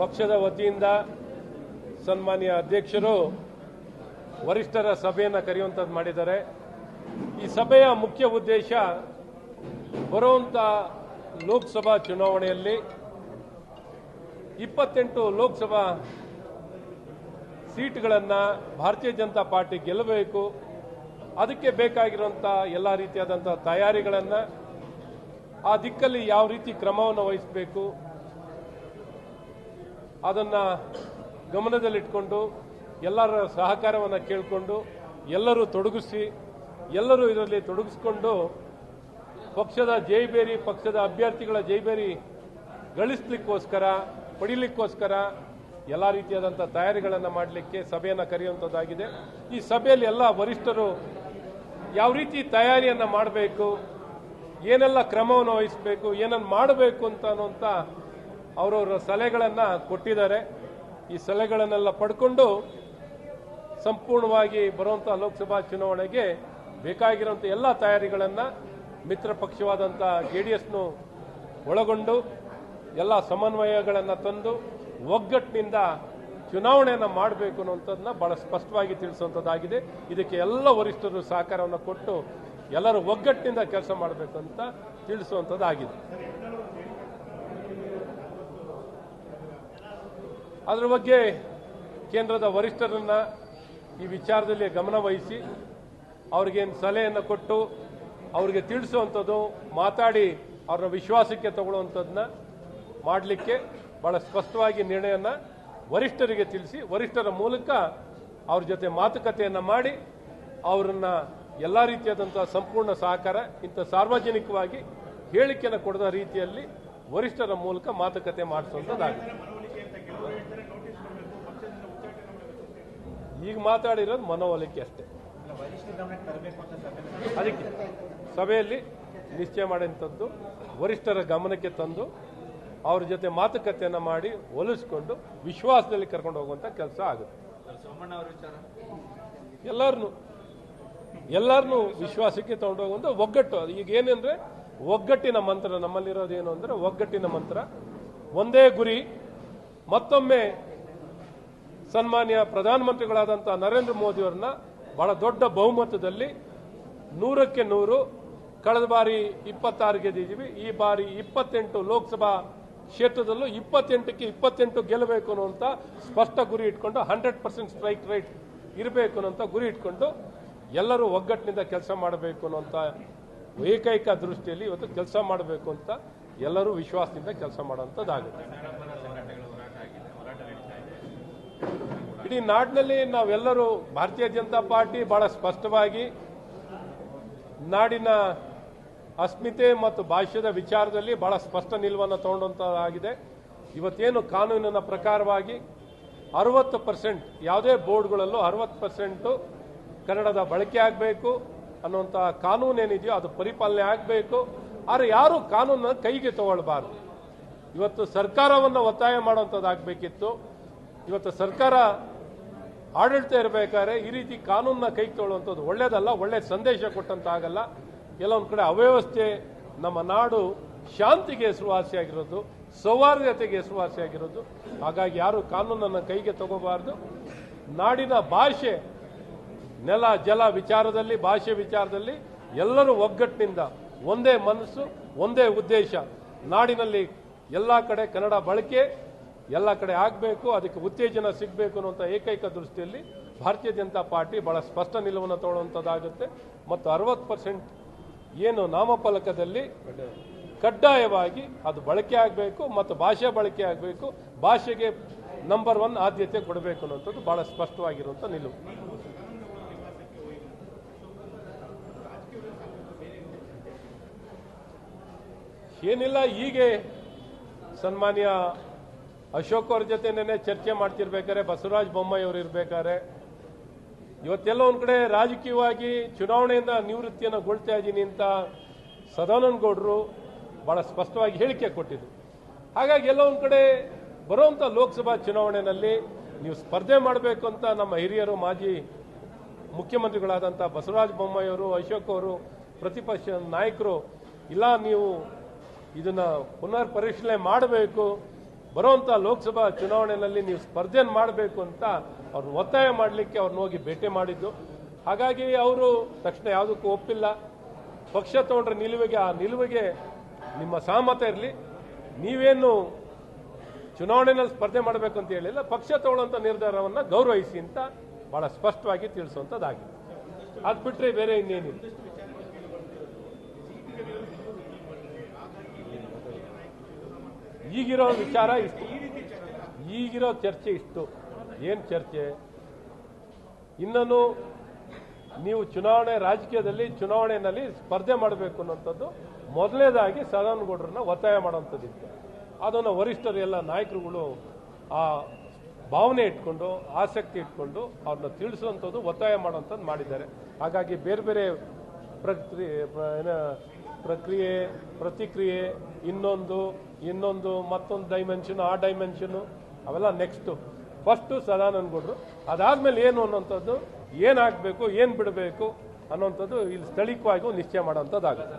ಪಕ್ಷದ ವತಿಯಿಂದ ಸನ್ಮಾನ್ಯ ಅಧ್ಯಕ್ಷರು ವರಿಷ್ಠರ ಸಭೆಯನ್ನು ಕರೆಯುವಂಥದ್ದು ಮಾಡಿದ್ದಾರೆ. ಈ ಸಭೆಯ ಮುಖ್ಯ ಉದ್ದೇಶ ಬರುವಂಥ ಲೋಕಸಭಾ ಚುನಾವಣೆಯಲ್ಲಿ ಇಪ್ಪತ್ತೆಂಟು ಲೋಕಸಭಾ ಸೀಟ್ಗಳನ್ನು ಭಾರತೀಯ ಜನತಾ ಪಾರ್ಟಿ ಗೆಲ್ಲಬೇಕು. ಅದಕ್ಕೆ ಬೇಕಾಗಿರುವಂಥ ಎಲ್ಲ ರೀತಿಯಾದಂಥ ತಯಾರಿಗಳನ್ನು, ಆ ದಿಕ್ಕಲ್ಲಿ ಯಾವ ರೀತಿ ಕ್ರಮವನ್ನು ವಹಿಸಬೇಕು ಅದನ್ನು ಗಮನದಲ್ಲಿಟ್ಕೊಂಡು ಎಲ್ಲರ ಸಹಕಾರವನ್ನು ಕೇಳಿಕೊಂಡು ಎಲ್ಲರೂ ತೊಡಗಿಸಿ, ಎಲ್ಲರೂ ಇದರಲ್ಲಿ ತೊಡಗಿಸ್ಕೊಂಡು ಪಕ್ಷದ ಜೈಬೇರಿ ಪಕ್ಷದ ಅಭ್ಯರ್ಥಿಗಳ ಜೈಬೇರಿ ಗಳಿಸ್ಲಿಕ್ಕೋಸ್ಕರ, ಪಡಿಲಿಕ್ಕೋಸ್ಕರ ಎಲ್ಲ ರೀತಿಯಾದಂಥ ತಯಾರಿಗಳನ್ನು ಮಾಡಲಿಕ್ಕೆ ಸಭೆಯನ್ನು ಕರೆಯುವಂಥದ್ದಾಗಿದೆ ಈ ಸಭೆಯಲ್ಲಿ ಎಲ್ಲ ವರಿಷ್ಠರು ಯಾವ ರೀತಿ ತಯಾರಿಯನ್ನು ಮಾಡಬೇಕು, ಏನೆಲ್ಲ ಕ್ರಮವನ್ನು ವಹಿಸಬೇಕು, ಏನನ್ನು ಮಾಡಬೇಕು ಅಂತ ಅನ್ನುವಂಥ ಅವರವರ ಸಲಹೆಗಳನ್ನು ಕೊಟ್ಟಿದ್ದಾರೆ. ಈ ಸಲಹೆಗಳನ್ನೆಲ್ಲ ಪಡ್ಕೊಂಡು ಸಂಪೂರ್ಣವಾಗಿ ಬರುವಂಥ ಲೋಕಸಭಾ ಚುನಾವಣೆಗೆ ಬೇಕಾಗಿರುವಂಥ ಎಲ್ಲ ತಯಾರಿಗಳನ್ನು ಮಿತ್ರ ಪಕ್ಷವಾದಂಥ ಜೆ ಡಿ ಒಳಗೊಂಡು ಎಲ್ಲ ಸಮನ್ವಯಗಳನ್ನು ತಂದು ಒಗ್ಗಟ್ಟಿನಿಂದ ಚುನಾವಣೆಯನ್ನು ಮಾಡಬೇಕು ಅನ್ನುವಂಥದ್ದನ್ನ ಬಹಳ ಸ್ಪಷ್ಟವಾಗಿ ತಿಳಿಸುವಂಥದ್ದಾಗಿದೆ. ಇದಕ್ಕೆ ಎಲ್ಲ ವರಿಷ್ಠರು ಸಹಕಾರವನ್ನು ಕೊಟ್ಟು ಎಲ್ಲರೂ ಒಗ್ಗಟ್ಟಿನಿಂದ ಕೆಲಸ ಮಾಡಬೇಕು ಅಂತ ತಿಳಿಸುವಂಥದ್ದಾಗಿದೆ. ಅದರ ಬಗ್ಗೆ ಕೇಂದ್ರದ ವರಿಷ್ಠರನ್ನ ಈ ವಿಚಾರದಲ್ಲಿ ಗಮನ ವಹಿಸಿ ಅವ್ರಿಗೇನು ಸಲಹೆಯನ್ನು ಕೊಟ್ಟು ಅವ್ರಿಗೆ ತಿಳಿಸುವಂಥದ್ದು, ಮಾತಾಡಿ ಅವ್ರನ್ನ ವಿಶ್ವಾಸಕ್ಕೆ ತಗೊಳ್ಳುವಂಥದ್ದನ್ನ ಮಾಡಲಿಕ್ಕೆ ಬಹಳ ಸ್ಪಷ್ಟವಾಗಿ ನಿರ್ಣಯನ ವರಿಷ್ಠರಿಗೆ ತಿಳಿಸಿ, ವರಿಷ್ಠರ ಮೂಲಕ ಅವ್ರ ಜೊತೆ ಮಾತುಕತೆಯನ್ನು ಮಾಡಿ, ಅವರನ್ನ ಎಲ್ಲ ರೀತಿಯಾದಂಥ ಸಂಪೂರ್ಣ ಸಹಕಾರ, ಇಂಥ ಸಾರ್ವಜನಿಕವಾಗಿ ಹೇಳಿಕೆಯನ್ನು ಕೊಡದ ರೀತಿಯಲ್ಲಿ ವರಿಷ್ಠರ ಮೂಲಕ ಮಾತುಕತೆ ಮಾಡಿಸುವಂಥದ್ದಾಗಿದೆ. ಈಗ ಮಾತಾಡಿರೋದು ಮನವೊಲಿಕೆ ಅಷ್ಟೇ. ಅದಕ್ಕೆ ಸಭೆಯಲ್ಲಿ ನಿಶ್ಚಯ ಮಾಡಿದಂಥದ್ದು ವರಿಷ್ಠರ ಗಮನಕ್ಕೆ ತಂದು ಅವ್ರ ಜೊತೆ ಮಾತುಕತೆಯನ್ನು ಮಾಡಿ ಒಲಿಸ್ಕೊಂಡು ವಿಶ್ವಾಸದಲ್ಲಿ ಕರ್ಕೊಂಡು ಹೋಗುವಂಥ ಕೆಲಸ ಆಗುತ್ತೆ. ಎಲ್ಲರನ್ನು ಎಲ್ಲರನ್ನೂ ವಿಶ್ವಾಸಕ್ಕೆ ತಗೊಂಡು ಹೋಗುವಂಥ ಒಗ್ಗಟ್ಟು. ಈಗ ಏನಂದ್ರೆ ಒಗ್ಗಟ್ಟಿನ ಮಂತ್ರ ನಮ್ಮಲ್ಲಿರೋದು ಏನು ಅಂದ್ರೆ ಒಗ್ಗಟ್ಟಿನ ಮಂತ್ರ. ಒಂದೇ ಗುರಿ ಮತ್ತೊಮ್ಮೆ ಸನ್ಮಾನ್ಯ ಪ್ರಧಾನಮಂತ್ರಿಗಳಾದಂಥ ನರೇಂದ್ರ ಮೋದಿಯವರನ್ನ ಬಹಳ ದೊಡ್ಡ ಬಹುಮತದಲ್ಲಿ ನೂರಕ್ಕೆ ನೂರು, ಕಳೆದ ಬಾರಿ ಇಪ್ಪತ್ತಾರು ಗೆದ್ದಿದ್ದೀವಿ ಈ ಬಾರಿ ಇಪ್ಪತ್ತೆಂಟು ಲೋಕಸಭಾ ಕ್ಷೇತ್ರದಲ್ಲೂ ಇಪ್ಪತ್ತೆಂಟಕ್ಕೆ ಇಪ್ಪತ್ತೆಂಟು ಗೆಲ್ಲಬೇಕು ಅನ್ನುವಂಥ ಸ್ಪಷ್ಟ ಗುರಿ ಇಟ್ಕೊಂಡು ಹಂಡ್ರೆಡ್ ಪರ್ಸೆಂಟ್ ಸ್ಟ್ರೈಕ್ ರೇಟ್ ಇರಬೇಕು ಅನ್ನೋಂಥ ಗುರಿ ಇಟ್ಕೊಂಡು ಎಲ್ಲರೂ ಒಗ್ಗಟ್ಟಿನಿಂದ ಕೆಲಸ ಮಾಡಬೇಕು ಅನ್ನುವಂಥ ಏಕೈಕ ದೃಷ್ಟಿಯಲ್ಲಿ ಇವತ್ತು ಕೆಲಸ ಮಾಡಬೇಕು ಅಂತ ಎಲ್ಲರೂ ವಿಶ್ವಾಸದಿಂದ ಕೆಲಸ ಮಾಡುವಂಥದ್ದಾಗುತ್ತೆ ಇಡೀ ನಾಡಿನಲ್ಲಿ ನಾವೆಲ್ಲರೂ ಭಾರತೀಯ ಜನತಾ ಪಾರ್ಟಿ ಬಹಳ ಸ್ಪಷ್ಟವಾಗಿ ನಾಡಿನ ಅಸ್ಮಿತೆ ಮತ್ತು ಭಾಷ್ಯದ ವಿಚಾರದಲ್ಲಿ ಬಹಳ ಸ್ಪಷ್ಟ ನಿಲುವನ್ನು ತಗೊಂಡಂತಾಗಿದೆ. ಇವತ್ತೇನು ಕಾನೂನಿನ ಪ್ರಕಾರವಾಗಿ ಅರವತ್ತು ಪರ್ಸೆಂಟ್ ಯಾವುದೇ ಬೋರ್ಡ್ಗಳಲ್ಲೂ ಅರವತ್ತು ಪರ್ಸೆಂಟು ಕನ್ನಡದ ಬಳಕೆ ಆಗಬೇಕು ಅನ್ನುವಂಥ ಕಾನೂನು ಏನಿದೆಯೋ ಅದು ಪರಿಪಾಲನೆ ಆಗಬೇಕು. ಆದರೆ ಯಾರು ಕಾನೂನನ್ನು ಕೈಗೆ ತಗೊಳ್ಬಾರ್ದು. ಇವತ್ತು ಸರ್ಕಾರವನ್ನು ಒತ್ತಾಯ ಮಾಡುವಂಥದ್ದಾಗಬೇಕಿತ್ತು ಇವತ್ತು ಸರ್ಕಾರ ಆಡಳಿತ ಇರಬೇಕಾದ್ರೆ ಈ ರೀತಿ ಕಾನೂನನ್ನ ಕೈ ತೊಳುವಂಥದ್ದು ಒಳ್ಳೇದಲ್ಲ, ಒಳ್ಳೆ ಸಂದೇಶ ಕೊಟ್ಟಂತಾಗಲ್ಲ. ಕೆಲವೊಂದು ಕಡೆ ಅವ್ಯವಸ್ಥೆ ನಮ್ಮ ನಾಡು ಶಾಂತಿಗೆ ಹೆಸರುವಾಸಿಯಾಗಿರೋದು ಸೌಹಾರ್ದತೆಗೆ ಹೆಸರುವಾಸಿಯಾಗಿರೋದು ಹಾಗಾಗಿ ಯಾರು ಕಾನೂನನ್ನು ಕೈಗೆ ತಗೋಬಾರ್ದು. ನಾಡಿನ ಭಾಷೆ, ನೆಲ, ಜಲ ವಿಚಾರದಲ್ಲಿ, ಭಾಷೆ ವಿಚಾರದಲ್ಲಿ ಎಲ್ಲರೂ ಒಗ್ಗಟ್ಟಿನಿಂದ ಒಂದೇ ಮನಸ್ಸು, ಒಂದೇ ಉದ್ದೇಶ. ನಾಡಿನಲ್ಲಿ ಎಲ್ಲ ಕಡೆ ಕನ್ನಡ ಬಳಕೆ ಎಲ್ಲ ಕಡೆ ಆಗಬೇಕು, ಅದಕ್ಕೆ ಉತ್ತೇಜನ ಸಿಗಬೇಕು ಅನ್ನುವಂಥ ಏಕೈಕ ದೃಷ್ಟಿಯಲ್ಲಿ ಭಾರತೀಯ ಜನತಾ ಪಾರ್ಟಿ ಬಹಳ ಸ್ಪಷ್ಟ ನಿಲುವನ್ನು ತಗೊಳ್ಳುವಂಥದ್ದಾಗುತ್ತೆ. ಮತ್ತು ಅರವತ್ತು ಪರ್ಸೆಂಟ್ ಏನು ನಾಮಫಲಕದಲ್ಲಿ ಕಡ್ಡಾಯವಾಗಿ ಅದು ಬಳಕೆ ಆಗಬೇಕು ಮತ್ತು ಭಾಷೆ ಬಳಕೆ ಆಗಬೇಕು, ಭಾಷೆಗೆ ನಂಬರ್ ಒನ್ ಆದ್ಯತೆ ಕೊಡಬೇಕು ಅನ್ನುವಂಥದ್ದು ಬಹಳ ಸ್ಪಷ್ಟವಾಗಿರುವಂಥ ನಿಲುವು. ಏನಿಲ್ಲ, ಹೀಗೆ ಸನ್ಮಾನ್ಯ ಅಶೋಕ್ ಅವ್ರ ಜೊತೆ ನೆನೆ ಚರ್ಚೆ ಮಾಡ್ತಿರ್ಬೇಕಾರೆ ಬಸವರಾಜ ಬೊಮ್ಮಾಯಿ ಅವರು ಇರ್ಬೇಕಾರೆ ಇವತ್ತೆಲ್ಲ ಒಂದ್ ಕಡೆ ರಾಜಕೀಯವಾಗಿ ಚುನಾವಣೆಯಿಂದ ನಿವೃತ್ತಿಯನ್ನು ಗೊಳ್ತಾ ಇದ್ದೀನಿ ಅಂತ ಸದಾನಂದ ಗೌಡರು ಬಹಳ ಸ್ಪಷ್ಟವಾಗಿ ಹೇಳಿಕೆ ಕೊಟ್ಟಿದ್ರು. ಹಾಗಾಗಿ ಎಲ್ಲ ಒಂದ್ ಕಡೆ ಬರುವಂತ ಲೋಕಸಭಾ ಚುನಾವಣೆಯಲ್ಲಿ ನೀವು ಸ್ಪರ್ಧೆ ಮಾಡಬೇಕು ಅಂತ ನಮ್ಮ ಹಿರಿಯರು, ಮಾಜಿ ಮುಖ್ಯಮಂತ್ರಿಗಳಾದಂಥ ಬಸವರಾಜ ಬೊಮ್ಮಾಯಿ ಅವರು, ಅಶೋಕ್ ಅವರು, ಪ್ರತಿಪಕ್ಷ ನಾಯಕರು, ಇಲ್ಲ ನೀವು ಇದನ್ನ ಪುನರ್ ಪರಿಶೀಲನೆ ಮಾಡಬೇಕು ಬರುವಂಥ ಲೋಕಸಭಾ ಚುನಾವಣೆಯಲ್ಲಿ ನೀವು ಸ್ಪರ್ಧೆಯನ್ನು ಮಾಡಬೇಕು ಅಂತ ಅವ್ರನ್ನ ಒತ್ತಾಯ ಮಾಡಲಿಕ್ಕೆ ಅವ್ರನ್ನ ಹೋಗಿ ಭೇಟಿ ಮಾಡಿದ್ದು. ಹಾಗಾಗಿ ಅವರು ತಕ್ಷಣ ಯಾವುದಕ್ಕೂ ಒಪ್ಪಿಲ್ಲ. ಪಕ್ಷ ತಗೊಂಡ್ರೆ ನಿಲುವಿಗೆ, ಆ ನಿಲುವಿಗೆ ನಿಮ್ಮ ಸಹಮತ ಇರಲಿ. ನೀವೇನು ಚುನಾವಣೆಯಲ್ಲಿ ಸ್ಪರ್ಧೆ ಮಾಡಬೇಕು ಅಂತ ಹೇಳಿಲ್ಲ. ಪಕ್ಷ ತಗೊಳ್ಳೋಂಥ ನಿರ್ಧಾರವನ್ನು ಗೌರವಿಸಿ ಅಂತ ಬಹಳ ಸ್ಪಷ್ಟವಾಗಿ ತಿಳಿಸುವಂಥದ್ದಾಗಿದೆ ಅದು ಬಿಟ್ಟರೆ ಬೇರೆ ಇನ್ನೇನಿಲ್ಲ. ಈಗಿರೋ ವಿಚಾರ ಇಷ್ಟು. ಈಗಿರೋ ಚರ್ಚೆ ಇಷ್ಟು. ಏನು ಚರ್ಚೆ? ಇನ್ನೂ ನೀವು ಚುನಾವಣೆ, ರಾಜಕೀಯದಲ್ಲಿ ಚುನಾವಣೆಯಲ್ಲಿ ಸ್ಪರ್ಧೆ ಮಾಡಬೇಕು ಅನ್ನೋಂಥದ್ದು ಮೊದಲನೇದಾಗಿ ಸದಾನಗೌಡರನ್ನ ಒತ್ತಾಯ ಮಾಡೋಂಥದ್ದಿತ್ತು ಅದನ್ನು ವರಿಷ್ಠರು ಎಲ್ಲ ನಾಯಕರುಗಳು ಆ ಭಾವನೆ ಇಟ್ಕೊಂಡು, ಆಸಕ್ತಿ ಇಟ್ಕೊಂಡು ಅವ್ರನ್ನ ತಿಳಿಸುವಂಥದ್ದು ಒತ್ತಾಯ ಮಾಡೋಂಥದ್ದು ಮಾಡಿದ್ದಾರೆ. ಹಾಗಾಗಿ ಬೇರೆ ಬೇರೆ ಪ್ರಕ್ರಿಯೆ ಪ್ರಕ್ರಿಯೆ ಪ್ರತಿಕ್ರಿಯೆ ಇನ್ನೊಂದು ಇನ್ನೊಂದು ಮತ್ತೊಂದು ಡೈಮೆನ್ಷನ್ ಆ ಡೈಮೆನ್ಷನು ಅವೆಲ್ಲ ನೆಕ್ಸ್ಟು ಫಸ್ಟು ಸದಾನಂದಗೌಡರು ಅದಾದ್ಮೇಲೆ ಏನು ಅನ್ನೋಂಥದ್ದು ಏನಾಗಬೇಕು ಏನು ಬಿಡಬೇಕು ಅನ್ನೋಂಥದ್ದು ಇಲ್ಲಿ ಸ್ಥಳೀಯವಾಗಿ ನಿಶ್ಚಯ ಮಾಡೋಂಥದ್ದಾಗುತ್ತೆ.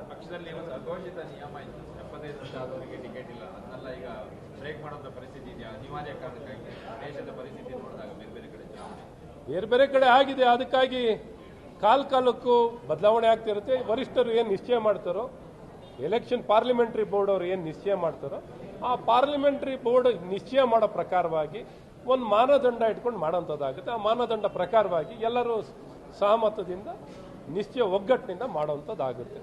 ಬೇರೆ ಬೇರೆ ಕಡೆ ಆಗಿದೆ. ಅದಕ್ಕಾಗಿ ಕಾಲ ಕಾಲಕ್ಕೂ ಬದಲಾವಣೆ ಆಗ್ತಿರುತ್ತೆ. ವರಿಷ್ಠರು ಏನು ನಿಶ್ಚಯ ಮಾಡ್ತಾರೋ ಎಲೆಕ್ಷನ್ ಪಾರ್ಲಿಮೆಂಟ್ರಿ ಬೋರ್ಡ್ ಅವರು ಏನು ನಿಶ್ಚಯ ಮಾಡ್ತಾರೋ, ಆ ಪಾರ್ಲಿಮೆಂಟ್ರಿ ಬೋರ್ಡ್ ನಿಶ್ಚಯ ಮಾಡೋ ಪ್ರಕಾರವಾಗಿ ಒಂದು ಮಾನದಂಡ ಇಟ್ಕೊಂಡು ಮಾಡೋಂಥದ್ದಾಗುತ್ತೆ. ಆ ಮಾನದಂಡ ಪ್ರಕಾರವಾಗಿ ಎಲ್ಲರೂ ಸಹಮತದಿಂದ ನಿಶ್ಚಯ ಒಗ್ಗಟ್ಟಿನಿಂದ ಮಾಡೋಂಥದ್ದಾಗುತ್ತೆ.